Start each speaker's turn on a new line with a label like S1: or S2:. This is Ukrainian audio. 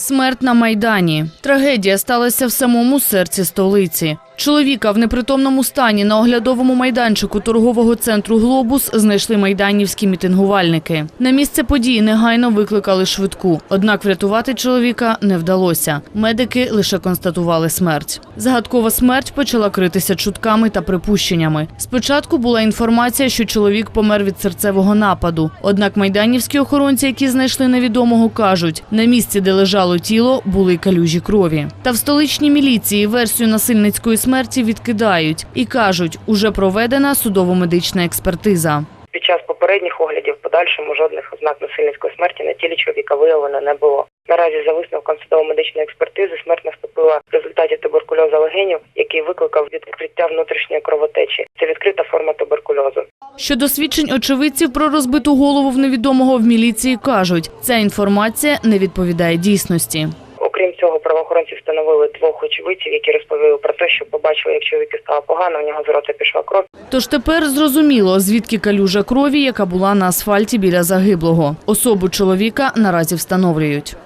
S1: Смерть на Майдані. Трагедія сталася в самому серці столиці. Чоловіка в непритомному стані на оглядовому майданчику торгового центру «Глобус» знайшли майданівські мітингувальники. На місце події негайно викликали швидку. Однак врятувати чоловіка не вдалося. Медики лише констатували смерть. Загадкова смерть почала критися чутками та припущеннями. Спочатку була інформація, що чоловік помер від серцевого нападу. Однак майданівські охоронці, які знайшли невідомого, кажуть, на місці, де лежало тіло, були калюжі крові. Та в столичній міліції версію насильницької смерті відкидають і кажуть, уже проведена судово-медична експертиза.
S2: Під час попередніх оглядів в подальшому жодних ознак насильницької смерті на тілі чоловіка виявлено не було. Наразі за висновком судово-медичної експертизи смерть наступила в результаті туберкульозу легенів, який викликав відкриття внутрішньої кровотечі. Це відкрита форма туберкульозу.
S1: Щодо свідчень очевидців про розбиту голову в невідомого в міліції кажуть, ця інформація не відповідає дійсності.
S2: Двох очевидців, які розповіли про те, що побачили, як чоловіку стало погано, у нього з рота пішла кров.
S1: Тож тепер зрозуміло, звідки калюжа крові, яка була на асфальті біля загиблого. Особу чоловіка наразі встановлюють.